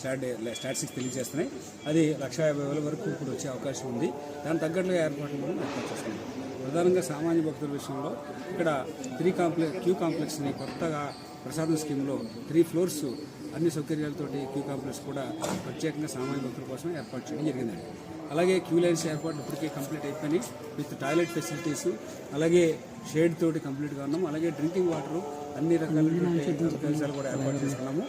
Start statistics తెలియజేస్తున్నాయి. అది లక్ష యాభై వేల వరకు ఇప్పుడు వచ్చే అవకాశం ఉంది. దాని తగ్గట్లుగా ఏర్పాట్లు మనం ఏర్పాటు చేస్తున్నాం. ప్రధానంగా సామాన్య భక్తుల విషయంలో ఇక్కడ త్రీ కాంప్లెక్స్ క్యూ కాంప్లెక్స్ని కొత్తగా ప్రసాదం స్కీమ్లో త్రీ ఫ్లోర్స్ అన్ని సౌకర్యాలతోటి క్యూ కాంప్లెక్స్ కూడా ప్రత్యేకంగా సామాన్య భక్తుల కోసం ఏర్పాటు చేయడం జరిగిందండి. అలాగే క్యూ లైన్స్ ఏర్పాటు ఇప్పటికే కంప్లీట్ అయిపోయి విత్ టాయిలెట్ ఫెసిలిటీస్ అలాగే షేడ్ తోటి కంప్లీట్గా ఉన్నాం అలాగే డ్రింకింగ్ వాటర్ అన్ని రకాల కూడా ఏర్పాటు చేసుకున్నాము.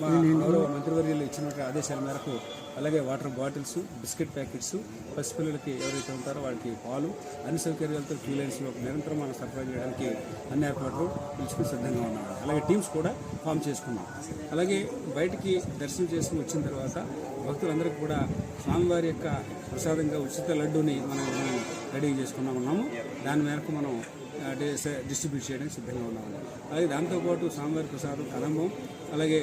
మా గౌరవ మంత్రివర్యులు ఇచ్చినటువంటి ఆదేశాల మేరకు అలాగే వాటర్ బాటిల్స్ బిస్కెట్ ప్యాకెట్స్ పసిపిల్లలకి ఎవరైతే ఉంటారో వాళ్ళకి పాలు అన్ని సౌకర్యాలతో క్యూ లైన్స్లో నిరంతరం మనం సరఫరా చేయడానికి అన్ని ఏర్పాట్లు పిలుచుకుని సిద్ధంగా ఉన్నాం. అలాగే టీమ్స్ కూడా ఫామ్ చేసుకున్నాం. అలాగే బయటికి దర్శనం చేసుకుని వచ్చిన తర్వాత భక్తులందరికీ కూడా స్వామివారి యొక్క ప్రసాదంగా ఉచిత లడ్డూని మనం రెడీ చేసుకున్నాం ఉన్నాము. దాని మేరకు మనం డిస్ట్రిబ్యూట్ చేయడానికి సిద్ధంగా ఉన్నాము. అలాగే దాంతోపాటు స్వామివారి ప్రసాదం కదంబం అలాగే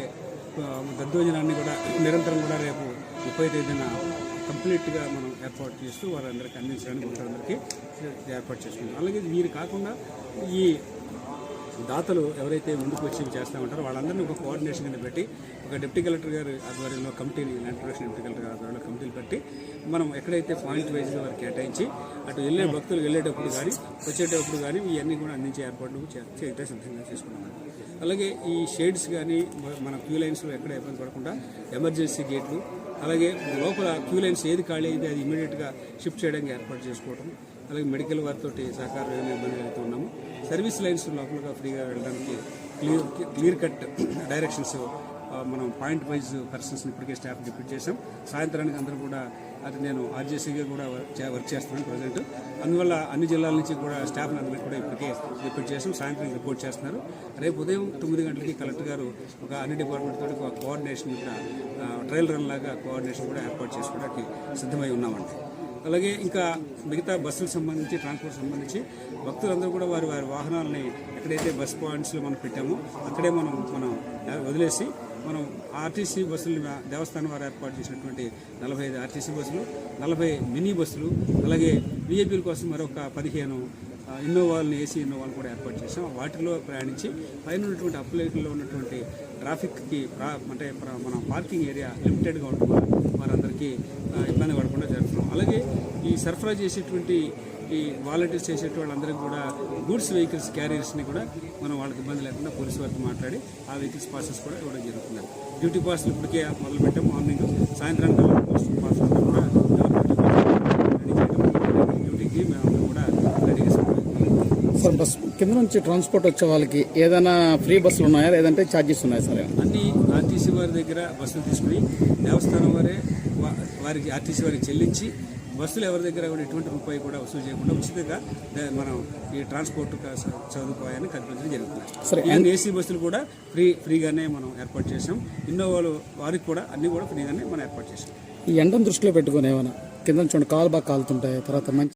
దద్దోజనాన్ని కూడా నిరంతరం కూడా రేపు ముప్పై తేదీన కంప్లీట్గా మనం ఏర్పాటు చేస్తూ వారందరికీ అందించడానికి భక్తులందరికీ ఏర్పాటు చేసుకుంటాం అలాగే వీరు కాకుండా ఈ దాతలు ఎవరైతే ముందుకు వచ్చి చేస్తూ ఉంటారో వాళ్ళందరినీ ఒక కోఆర్డినేషన్ కింద పెట్టి ఒక డిప్యూటీ కలెక్టర్ గారి ఆధ్వర్యంలో కమిటీని ల్యాండ్ ప్రొడక్షన్ డిప్యూటీ కలెక్టర్ గారి ఆధ్వర్యంలో కమిటీలు పెట్టి మనం ఎక్కడైతే పాయింట్ వైజ్గా వారికి కేటాయించి అటు వెళ్ళే భక్తులు వెళ్ళేటప్పుడు కానీ వచ్చేటప్పుడు కానీ ఇవన్నీ కూడా అందించే ఏర్పాట్లు చే- సిద్ధంగా చేసుకున్నాం అలాగే ఈ షేడ్స్ కానీ మన క్యూ లైన్స్లో ఎక్కడ ఇబ్బంది పడకుండా ఎమర్జెన్సీ గేట్లు అలాగే లోపల క్యూ లైన్స్ ఏది ఖాళీ అయితే అది ఇమీడియట్గా షిఫ్ట్ చేయడానికి ఏర్పాటు చేసుకోవడం అలాగే మెడికల్ వారితో సహకారం ఏమైనా ఇబ్బంది కలుగుతూ సర్వీస్ లైన్స్ లోపలగా ఫ్రీగా వెళ్ళడానికి క్లియర్ క్లియర్ కట్ డైరెక్షన్స్ మనం పాయింట్ వైజ్ పర్సన్స్ని ఇప్పటికే స్టాఫ్ డిప్యూట్ చేసాం సాయంత్రానికి అందరూ కూడా అది నేను ఆర్జేసీగా కూడా వర్క్ చే- వర్క్ చేస్తున్నాను ప్రజెంట్. అందువల్ల అన్ని జిల్లాల నుంచి కూడా స్టాఫ్ని అందరికీ కూడా ఇప్పటికే రిపోర్ట్ చేసాం సాయంత్రం రిపోర్ట్ చేస్తున్నారు. రేపు ఉదయం తొమ్మిది గంటలకి కలెక్టర్ గారు ఒక అన్ని డిపార్ట్మెంట్ తోటి ఒక కోఆర్డినేషన్ ట్రయల్ రన్ లాగా కోఆర్డినేషన్ కూడా ఏర్పాటు చేసుకోవడానికి సిద్ధమై ఉన్నామండి. అలాగే ఇంకా మిగతా బస్సులకు సంబంధించి ట్రాన్స్పోర్ట్ సంబంధించి భక్తులందరూ కూడా వారి వారి వాహనాలని ఎక్కడైతే బస్ పాయింట్స్లో మనం పెట్టామో అక్కడే మనం మనం వదిలేసి మనం ఆర్టీసీ బస్సులు దేవస్థానం వారు ఏర్పాటు చేసినటువంటి నలభై ఐదు ఆర్టీసీ బస్సులు నలభై మినీ బస్సులు అలాగే విఐపీల కోసం మరొక పదిహేను ఇన్నోవాల్ని ఏసీ ఇన్నోవాలు కూడా ఏర్పాటు చేసాం వాటిలో ప్రయాణించి పైన ఉన్నటువంటి అప్లైట్లో ఉన్నటువంటి ట్రాఫిక్కి ప్రా అంటే మన పార్కింగ్ ఏరియా లిమిటెడ్గా ఉండడం వారందరికీ ఇబ్బంది పడకుండా జరుగుతున్నాం అలాగే ఈ సరఫరా చేసేటువంటి ఈ వాలంటీర్స్ చేసేట వాళ్ళందరికీ కూడా గూడ్స్ వెహికల్స్ క్యారియర్స్ని కూడా మనం వాళ్ళకి ఇబ్బంది లేకుండా పోలీసు వారితో మాట్లాడి ఆ వెహికల్స్ పాసెస్ కూడా ఇవ్వడం జరుగుతుంది. డ్యూటీ పాస్లు ఇప్పటికే మొదలుపెట్టాం. మార్నింగ్ సాయంత్రానికి పోస్ట్ కూడా రెడీ చేయడం డ్యూటీకి మేము కూడా రెడీ చేసుకుంటాం సార్ బస్ కింద నుంచి ట్రాన్స్పోర్ట్ వచ్చే వాళ్ళకి ఏదైనా ఫ్రీ బస్సులు ఉన్నాయా? లేదంటే ఛార్జెస్ ఉన్నాయా సార్? అన్ని ఆర్టీసీ వారి దగ్గర బస్సులు తీసుకుని దేవస్థానం వారే వారికి ఆర్టీసీ వారికి చెల్లించి బస్సులు ఎవరి దగ్గర కూడా ఎటువంటి రూపాయి కూడా వసూలు చేయకుండా ఉచితంగా మనం ఈ ట్రాన్స్పోర్ట్ సదుపాయాన్ని కల్పించడం జరుగుతుంది. సరే, ఈవెన్ ఏసీ బస్సులు కూడా ఫ్రీ ఫ్రీగానే మనం ఏర్పాటు చేసాం ఇన్నోవాలు వారికి కూడా అన్ని కూడా ఫ్రీగానే మనం ఏర్పాటు చేసాం ఈ ఎండను దృష్టిలో పెట్టుకొని ఏమైనా కింద చూడండి కాలు బాగా కాలుతుంటాయి? తర్వాత మంచి